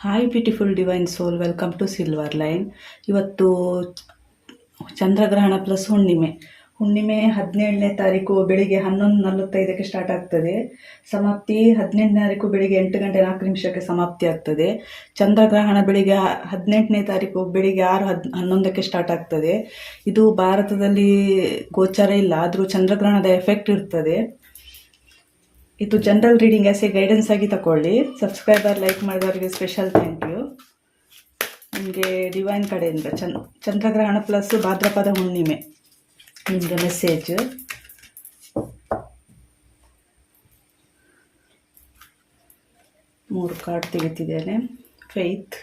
Hi beautiful divine soul welcome to silver line ಇವತ್ತು ಚಂದ್ರಗ್ರಹಣ plus ಹುಣ್ಣಿಮೆ. ಹುಣ್ಣಿಮೆ ಹದಿನೇಳನೇ ತಾರೀಕು ಬೆಳಿಗ್ಗೆ ಹನ್ನೊಂದು ನಲವತ್ತೈದಕ್ಕೆ ಸ್ಟಾರ್ಟ್ ಆಗ್ತದೆ. ಸಮಾಪ್ತಿ ಹದಿನೆಂಟನೇ ತಾರೀಕು ಬೆಳಿಗ್ಗೆ ಎಂಟು ಗಂಟೆ ನಾಲ್ಕು ನಿಮಿಷಕ್ಕೆ ಸಮಾಪ್ತಿ ಆಗ್ತದೆ. ಚಂದ್ರಗ್ರಹಣ ಬೆಳಿಗ್ಗೆ ಹದಿನೆಂಟನೇ ತಾರೀಕು ಬೆಳಿಗ್ಗೆ ಆರು ಹದ್ ಹನ್ನೊಂದಕ್ಕೆ ಸ್ಟಾರ್ಟ್ ಆಗ್ತದೆ. ಇದು ಭಾರತದಲ್ಲಿ ಗೋಚರ ಇಲ್ಲ, ಆದರೂ ಚಂದ್ರಗ್ರಹಣದ ಎಫೆಕ್ಟ್ ಇರ್ತದೆ. ಇದು general reading as a guidance ಆಗಿ ತಗೊಳ್ಳಿ ಸಬ್ಸ್ಕ್ರೈಬರ್ ಲೈಕ್ ಮಾಡಿದವರಿಗೆ ಸ್ಪೆಷಲ್ ಥ್ಯಾಂಕ್ ಯು ನಿಮಗೆ ಡಿವೈನ್ ಕಡೆಯಿಂದ ಚನ್, ಚಂದ್ರಗ್ರಹಣ ಪ್ಲಸ್ ಭಾದ್ರಪದ ಹುಣ್ಣಿಮೆ ನಿಮಗೆ ಮೆಸೇಜ್ ಮೂರು card ತೆಗಿತಿದ್ದೇನೆ. Faith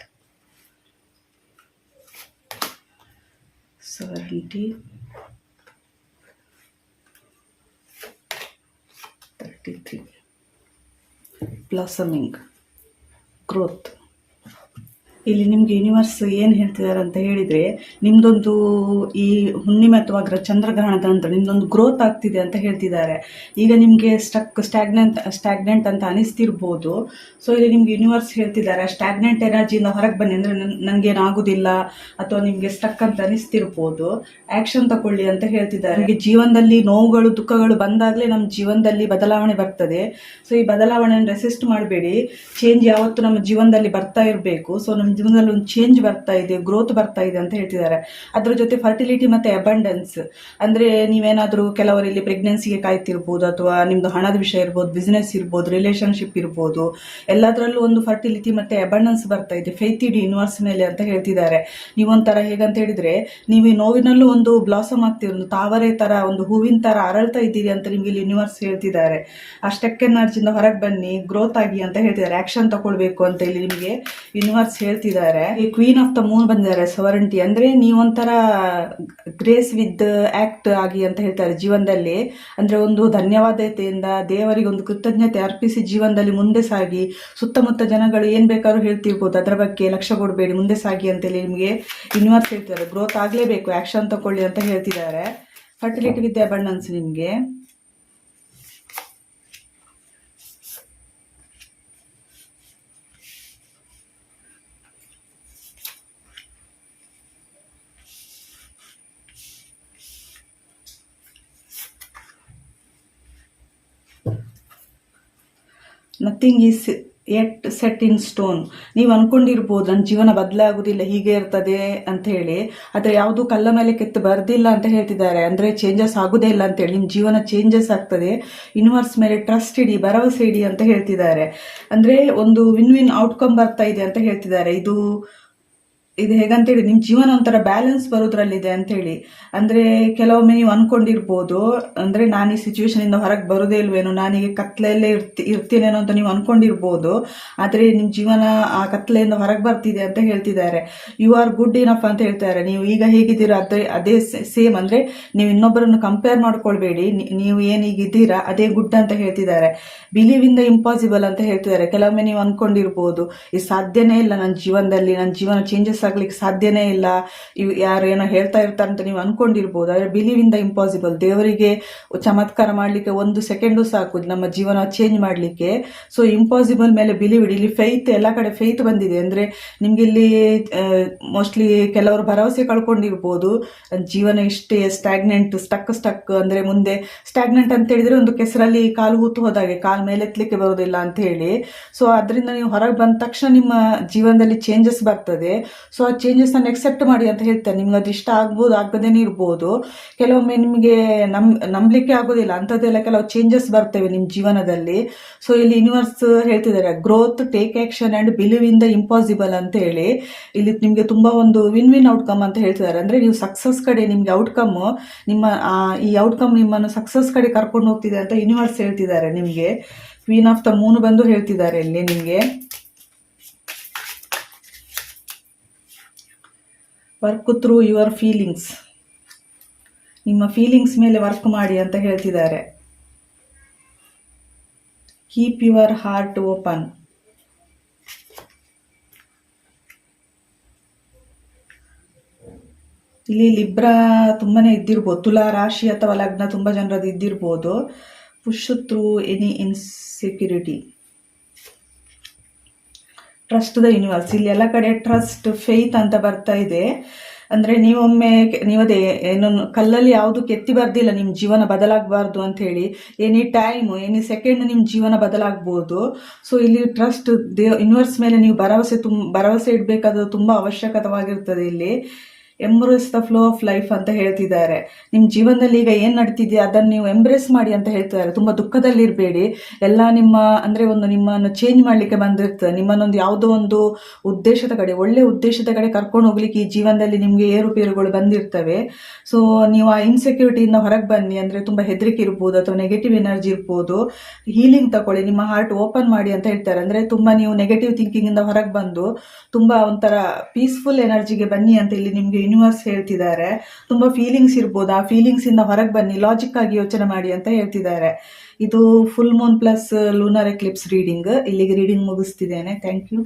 sovereignty blossoming. Growth. ಇಲ್ಲಿ ನಿಮಗೆ ಯೂನಿವರ್ಸ್ ಏನು ಹೇಳ್ತಿದ್ದಾರೆ ಅಂತ ಹೇಳಿದರೆ ನಿಮ್ಮದೊಂದು ಈ ಹುಣ್ಣಿಮೆ ಅಥವಾ ಗ್ರ ಚಂದ್ರಗ್ರಹಣದ ನಂತರ ನಿಮ್ಮದೊಂದು ಗ್ರೋತ್ ಆಗ್ತಿದೆ ಅಂತ ಹೇಳ್ತಿದ್ದಾರೆ ಈಗ ನಿಮಗೆ ಸ್ಟಕ್ ಸ್ಟ್ಯಾಗ್ನೆಂಟ್ ಸ್ಟ್ಯಾಗ್ನೆಂಟ್ ಅಂತ ಅನಿಸ್ತಿರ್ಬೋದು. ಸೊ ಇಲ್ಲಿ ನಿಮ್ಗೆ ಯೂನಿವರ್ಸ್ ಹೇಳ್ತಿದ್ದಾರೆ ಸ್ಟ್ಯಾಗ್ನೆಂಟ್ ಎನರ್ಜಿಯಿಂದ ಹೊರಗೆ ಬನ್ನಿ ಅಂದರೆ ನನಗೇನಾಗೋದಿಲ್ಲ ಅಥವಾ ನಿಮಗೆ ಸ್ಟಕ್ ಅಂತ ಅನಿಸ್ತಿರ್ಬೋದು. ಆ್ಯಕ್ಷನ್ ತಗೊಳ್ಳಿ ಅಂತ ಹೇಳ್ತಿದ್ದಾರೆ ನಿಮಗೆ ಜೀವನದಲ್ಲಿ ನೋವುಗಳು, ದುಃಖಗಳು ಬಂದಾಗಲೇ ನಮ್ಮ ಜೀವನದಲ್ಲಿ ಬದಲಾವಣೆ ಬರ್ತದೆ. ಸೊ ಈ ಬದಲಾವಣೆಯನ್ನು ರೆಸಿಸ್ಟ್ ಮಾಡಬೇಡಿ. ಚೇಂಜ್ ಯಾವತ್ತು ನಮ್ಮ ಜೀವನದಲ್ಲಿ ಬರ್ತಾ ಇರಬೇಕು. ಸೊ ನಮ್ಮ ಜೀವನದಲ್ಲಿ ಒಂದು ಚೇಂಜ್ ಬರ್ತಾ ಇದೆ ಗ್ರೋತ್ ಬರ್ತಾ ಇದೆ ಅಂತ ಹೇಳ್ತಿದ್ದಾರೆ. ಅದರ ಜೊತೆ ಫರ್ಟಿಲಿಟಿ ಮತ್ತು ಅಬಂಡೆನ್ಸ್ ಅಂದರೆ ನೀವೇನಾದರೂ ಕೆಲವರು ಇಲ್ಲಿ ಪ್ರೆಗ್ನೆನ್ಸಿಗೆ ಕಾಯ್ತಿರ್ಬೋದು, ಅಥವಾ ನಿಮ್ಮದು ಹಣದ ವಿಷಯ ಇರ್ಬೋದು ಬಿಸ್ನೆಸ್ ಇರ್ಬೋದು ರಿಲೇಷನ್ಶಿಪ್ ಇರ್ಬೋದು, ಎಲ್ಲದರಲ್ಲೂ ಒಂದು ಫರ್ಟಿಲಿಟಿ ಮತ್ತು ಅಬಂಡೆನ್ಸ್ ಬರ್ತಾ ಇದೆ. ಫೈತಿಡಿ ಯೂನಿವರ್ಸ್ ಮೇಲೆ ಅಂತ ಹೇಳ್ತಿದ್ದಾರೆ. ನೀವೊಂಥರ ಹೇಗಂತ ಹೇಳಿದರೆ, ನೀವು ಈ ನೋವಿನಲ್ಲೂ ಒಂದು ಬ್ಲಾಸಮ್ ಆಗ್ತೀರಿ, ಒಂದು ತಾವರೆ ಥರ ಒಂದು ಹೂವಿನ ಥರ ಅರಳ್ತಾ ಇದ್ದೀರಿ ಅಂತ ನಿಮಗೆ ಇಲ್ಲಿ ಯೂನಿವರ್ಸ್ ಹೇಳ್ತಿದ್ದಾರೆ. ಆ ಸ್ಟೆಕ್ ಎನರ್ಜಿಯಿಂದ ಹೊರಗೆ ಬನ್ನಿ ಗ್ರೋತ್ ಆಗಿ ಅಂತ ಹೇಳ್ತಿದ್ದಾರೆ. ಆ್ಯಕ್ಷನ್ ತಗೊಳ್ಬೇಕು ಅಂತ ಇಲ್ಲಿ ನಿಮಗೆ ಯೂನಿವರ್ಸ್ ಹೇಳ್ತಿದ್ದಾರೆ. ಈ ಕ್ವೀನ್ ಆಫ್ ದ ಮೂನ್ ಬಂದಿದ್ದಾರೆ ಸವರಂಟಿ ಅಂದರೆ ನೀವೊಂಥರ ಗ್ರೇಸ್ ವಿತ್ ಆಕ್ಟ್ ಆಗಿ ಅಂತ ಹೇಳ್ತಾರೆ ಜೀವನದಲ್ಲಿ. ಅಂದ್ರೆ ಒಂದು ಧನ್ಯವಾದತೆಯಿಂದ ದೇವರಿಗೆ ಒಂದು ಕೃತಜ್ಞತೆ ಅರ್ಪಿಸಿ ಜೀವನದಲ್ಲಿ ಮುಂದೆ ಸಾಗಿ. ಸುತ್ತಮುತ್ತ ಜನಗಳು ಏನು ಬೇಕಾದ್ರೂ ಹೇಳ್ತಿರ್ಬೋದು. ಅದರ ಬಗ್ಗೆ ಲಕ್ಷ್ಯ ಕೊಡಬೇಡಿ, ಮುಂದೆ ಸಾಗಿ ಅಂತೇಳಿ ನಿಮಗೆ ಇನ್ವರ್ಸ್ ಹೇಳ್ತಾರೆ ಗ್ರೋತ್ ಆಗಲೇಬೇಕು ಆಕ್ಷನ್ ತಗೊಳ್ಳಿ ಅಂತ ಹೇಳ್ತಿದ್ದಾರೆ. ಫರ್ಟಿಲಿಟಿ ಅಬಂಡನ್ಸ್ ನಿಮಗೆ. Nothing is at set in stone ನೀವು ಅನ್ಕೊಂಡಿರ್ಬೋದು, ನನ್ನ ಜೀವನ ಬದಲಾಗುವುದಿಲ್ಲ, ಹೀಗೆ ಇರ್ತದೆ ಅಂತ ಹೇಳಿ. ಆದರೆ ಯಾವುದು ಕಲ್ಲ ಮೇಲೆ ಕೆತ್ತು ಬರ್ದಿಲ್ಲ ಅಂತ ಹೇಳ್ತಿದ್ದಾರೆ. ಅಂದರೆ ಚೇಂಜಸ್ ಆಗುದೇ ಇಲ್ಲ ಅಂತೇಳಿ ನಿಮ್ಮ ಜೀವನ ಚೇಂಜಸ್ ಆಗ್ತದೆ. ಯೂನಿವರ್ಸ್ ಮೇಲೆ ಟ್ರಸ್ಟ್ ಇಡಿ, ಭರವಸೆ ಇಡಿ ಅಂತ ಹೇಳ್ತಿದ್ದಾರೆ. ಅಂದರೆ ಒಂದು ವಿನ್ ವಿನ್ ಔಟ್ಕಮ್ ಬರ್ತಾ ಇದೆ ಅಂತ ಹೇಳ್ತಿದ್ದಾರೆ. ಇದು ಇದು ಹೇಗಂತೇಳಿ ನಿಮ್ಮ ಜೀವನ ಒಂಥರ ಬ್ಯಾಲೆನ್ಸ್ ಬರೋದ್ರಲ್ಲಿದೆ ಅಂತೇಳಿ ಅಂದ್ರೆ ಕೆಲವೊಮ್ಮೆ ನೀವು ಅನ್ಕೊಂಡಿರ್ಬೋದು, ಅಂದರೆ ನಾನು ಈ ಸಿಚುವೇಶನಿಂದ ಹೊರಗೆ ಬರೋದೇ ಇಲ್ವೇನೋ ನಾನೀಗ ಕತ್ಲೆಯಲ್ಲೇ ಇರ್ತಿ ಇರ್ತೀನೇನೋ ಅಂತ ನೀವು ಅನ್ಕೊಂಡಿರ್ಬೋದು, ಆದರೆ ನಿಮ್ಮ ಜೀವನ ಆ ಕತ್ಲೆಯಿಂದ ಹೊರಗೆ ಬರ್ತಿದೆ ಅಂತ ಹೇಳ್ತಿದ್ದಾರೆ. ಯು ಆರ್ ಗುಡ್ ಇನಫ್ ಅಂತ ಹೇಳ್ತಾರೆ ನೀವು ಈಗ ಹೇಗಿದ್ದೀರಾ, ಅದೇ ಅದೇ ಸೇಮ್ ಅಂದರೆ ನೀವು ಇನ್ನೊಬ್ಬರನ್ನು ಕಂಪೇರ್ ಮಾಡ್ಕೊಳ್ಬೇಡಿ ನೀವು ಏನೀಗಿದ್ದೀರಾ ಅದೇ ಗುಡ್ ಅಂತ ಹೇಳ್ತಿದ್ದಾರೆ. ಬಿಲೀವ್ ಇನ್ ದ ಇಂಪಾಸಿಬಲ್ ಅಂತ ಹೇಳ್ತಿದ್ದಾರೆ. ಕೆಲವೊಮ್ಮೆ ನೀವು ಅನ್ಕೊಂಡಿರ್ಬೋದು ಇದು ಸಾಧ್ಯನೇ ಇಲ್ಲ ನನ್ನ ಜೀವನದಲ್ಲಿ ನನ್ನ ಜೀವನ ಚೇಂಜಸ್ ಆಗ್ಲಿಕ್ಕೆ ಸಾಧ್ಯನೇ ಇಲ್ಲ. ಇವ್ ಯಾರು ಏನೋ ಹೇಳ್ತಾ ಇರ್ತಾರೆ ಅಂತ ನೀವು ಅನ್ಕೊಂಡಿರ್ಬೋದು. ಆದರೆ ಬಿಲೀವ್ ಇನ್ ದ ಇಂಪಾಸಿಬಲ್ ದೇವರಿಗೆ ಚಮತ್ಕಾರ ಮಾಡಲಿಕ್ಕೆ ಒಂದು ಸೆಕೆಂಡು ಸಾಕು. ನಮ್ಮ ಜೀವನ ಚೇಂಜ್ ಮಾಡಲಿಕ್ಕೆ. ಸೊ ಇಂಪಾಸಿಬಲ್ ಮೇಲೆ ಬಿಲೀವ್ ಇಡಿ. ಇಲ್ಲಿ ಫೈತ್ ಎಲ್ಲ ಕಡೆ ಫೈತ್ ಬಂದಿದೆ. ಅಂದರೆ ನಿಮ್ಗೆ ಇಲ್ಲಿ ಮೋಸ್ಟ್ಲಿ ಕೆಲವರು ಭರವಸೆ ಕಳ್ಕೊಂಡಿರ್ಬೋದು. ಜೀವನ ಇಷ್ಟೇ ಸ್ಟ್ಯಾಗ್ನೆಂಟ್ ಸ್ಟಕ್ ಸ್ಟಕ್ ಅಂದರೆ ಮುಂದೆ ಸ್ಟಾಗ್ನೆಂಟ್ ಅಂತ ಹೇಳಿದ್ರೆ ಒಂದು ಕೆಸರಲ್ಲಿ ಕಾಲು ಹೂತು ಹೋದಾಗೆ. ಕಾಲು ಮೇಲೆತ್ತಲಿಕ್ಕೆ ಬರೋದಿಲ್ಲ ಅಂತ ಹೇಳಿ. ಸೊ ಅದರಿಂದ ನೀವು ಹೊರಗೆ ಬಂದ ತಕ್ಷಣ ನಿಮ್ಮ ಜೀವನದಲ್ಲಿ ಚೇಂಜಸ್ ಬರ್ತದೆ. ಸೊ ಆ ಚೇಂಜಸ್ನ ಎಕ್ಸೆಪ್ಟ್ ಮಾಡಿ ಅಂತ ಹೇಳ್ತಾರೆ ನಿಮ್ಗೆ ಅದು ಇಷ್ಟ ಆಗ್ಬೋದು, ಆಗದೇನೆ ಇರ್ಬೋದು. ಕೆಲವೊಮ್ಮೆ ನಿಮಗೆ ನಮ್, ನಂಬಲಿಕ್ಕೆ ಆಗೋದಿಲ್ಲ. ಅಂಥದ್ದೆಲ್ಲ ಕೆಲವು ಚೇಂಜಸ್ ಬರ್ತವೆ ನಿಮ್ಮ ಜೀವನದಲ್ಲಿ. ಸೊ ಇಲ್ಲಿ ಯೂನಿವರ್ಸ್ ಹೇಳ್ತಿದ್ದಾರೆ growth take action and believe in the impossible ಅಂತ ಹೇಳಿ. ಇಲ್ಲಿ ನಿಮಗೆ ತುಂಬ ಒಂದು ವಿನ್ ವಿನ್ ಔಟ್ಕಮ್ ಅಂತ ಹೇಳ್ತಿದ್ದಾರೆ. ಅಂದರೆ ನೀವು ಸಕ್ಸಸ್ ಕಡೆ ನಿಮಗೆ ಔಟ್ಕಮ್ ನಿಮ್ಮ ಈ ಔಟ್ಕಮ್ ನಿಮ್ಮನ್ನು ಸಕ್ಸಸ್ ಕಡೆ ಕರ್ಕೊಂಡು ಹೋಗ್ತಿದೆ ಅಂತ ಯೂನಿವರ್ಸ್ ಹೇಳ್ತಿದ್ದಾರೆ ನಿಮಗೆ. ಕ್ವೀನ್ ಆಫ್ ದ ಮೂನ್ ಬಂದು ಹೇಳ್ತಿದ್ದಾರೆ ಇಲ್ಲಿ ನಿಮಗೆ. ವರ್ಕ್ ಥ್ರೂ ಯುವರ್ ಫೀಲಿಂಗ್ಸ್ ನಿಮ್ಮ ಫೀಲಿಂಗ್ಸ್ ಮೇಲೆ ವರ್ಕ್ ಮಾಡಿ ಅಂತ ಹೇಳ್ತಿದ್ದಾರೆ. ಕೀಪ್ ಯುವರ್ ಹಾರ್ಟ್ ಓಪನ್ ಇಲ್ಲಿ ಲಿಬ್ರಾ ತುಂಬಾ ಇದ್ದಿರ್ಬೋದು. ತುಲಾ ರಾಶಿ ಅಥವಾ ಲಗ್ನ ತುಂಬ ಜನರದ್ದು ಇದ್ದಿರ್ಬೋದು. Push through any insecurity trust the universe ಇಲ್ಲಿ ಎಲ್ಲ ಕಡೆ ಟ್ರಸ್ಟ್ ಫೇತ್ ಅಂತ ಬರ್ತಾ ಇದೆ. ಅಂದ್ರೆ ನೀವೊಮ್ಮೆ ನೀವದೇ, ಏನು, ಕಲ್ಲಲ್ಲಿ ಯಾವುದು ಕೆತ್ತಿ ಬರ್ದಿಲ್ಲ ನಿಮ್ಮ ಜೀವನ ಬದಲಾಗಬಾರ್ದು ಅಂತ ಹೇಳಿ. ಎನಿ ಟೈಮ್, ಎನಿ ಸೆಕೆಂಡ್ ನಿಮ್ಮ ಜೀವನ ಬದಲಾಗ್ಬೋದು. ಸೊ ಇಲ್ಲಿ ಟ್ರಸ್ಟ್ ದೇವ್ ಯೂನಿವರ್ಸ್ ಮೇಲೆ ನೀವು ಭರವಸೆ ತುಂಬ ಭರವಸೆ ಇಡಬೇಕಾದ ತುಂಬಾ ಅವಶ್ಯಕತವಾಗಿರ್ತದೆ ಇಲ್ಲಿ. Embrace the flow of life ಅಂತ ಹೇಳ್ತಿದ್ದಾರೆ. ನಿಮ್ಮ ಜೀವನದಲ್ಲಿ ಈಗ ಏನು ನಡೀತಿದೆಯಾ? ಅದನ್ನು ನೀವು ಎಂಬ್ರೇಸ್ ಮಾಡಿ ಅಂತ ಹೇಳ್ತಿದ್ದಾರೆ. ತುಂಬ ದುಃಖದಲ್ಲಿರಬೇಡಿ ಎಲ್ಲ ನಿಮ್ಮ, ಅಂದರೆ ಒಂದು ನಿಮ್ಮನ್ನು ಚೇಂಜ್ ಮಾಡಲಿಕ್ಕೆ ಬಂದಿರ್ತದೆ. ನಿಮ್ಮನ್ನೊಂದು ಯಾವುದೋ ಒಂದು ಉದ್ದೇಶದ ಕಡೆ, ಒಳ್ಳೆ ಉದ್ದೇಶದ ಕಡೆ ಕರ್ಕೊಂಡು ಹೋಗ್ಲಿಕ್ಕೆ ಈ ಜೀವನದಲ್ಲಿ ನಿಮಗೆ ಏರುಪೇರುಗಳು ಬಂದಿರ್ತವೆ. ಸೊ ನೀವು ಆ ಇನ್ಸೆಕ್ಯೂರಿಟಿಯಿಂದ ಹೊರಗೆ ಬನ್ನಿ. ಅಂದರೆ ತುಂಬ ಹೆದರಿಕೆ ಇರ್ಬೋದು, ಅಥವಾ ನೆಗೆಟಿವ್ ಎನರ್ಜಿ ಇರ್ಬೋದು. ಹೀಲಿಂಗ್ ತಗೊಳ್ಳಿ ನಿಮ್ಮ ಹಾರ್ಟ್ ಓಪನ್ ಮಾಡಿ ಅಂತ ಹೇಳ್ತಾರೆ. ಅಂದರೆ ತುಂಬ ನೀವು ನೆಗೆಟಿವ್ ಥಿಂಕಿಂಗಿಂದ ಹೊರಗೆ ಬಂದು, ತುಂಬ ಒಂಥರ ಪೀಸ್ಫುಲ್ ಎನರ್ಜಿಗೆ ಬನ್ನಿ ಅಂತ ಇಲ್ಲಿ ನಿಮಗೆ ಯೂನಿವರ್ಸ್ ಹೇಳ್ತಿದ್ದಾರೆ. ತುಂಬಾ ಫೀಲಿಂಗ್ಸ್ ಇರ್ಬೋದು. ಆ ಫೀಲಿಂಗ್ಸಿಂದ ಹೊರಗೆ ಬನ್ನಿ ಲಾಜಿಕ್ ಆಗಿ ಯೋಚನೆ ಮಾಡಿ ಅಂತ ಹೇಳ್ತಿದ್ದಾರೆ. ಇದು full moon plus lunar eclipse reading ಇಲ್ಲಿಗೆ ರೀಡಿಂಗ್ ಮುಗಿಸ್ತಿದ್ದೇನೆ. Thank you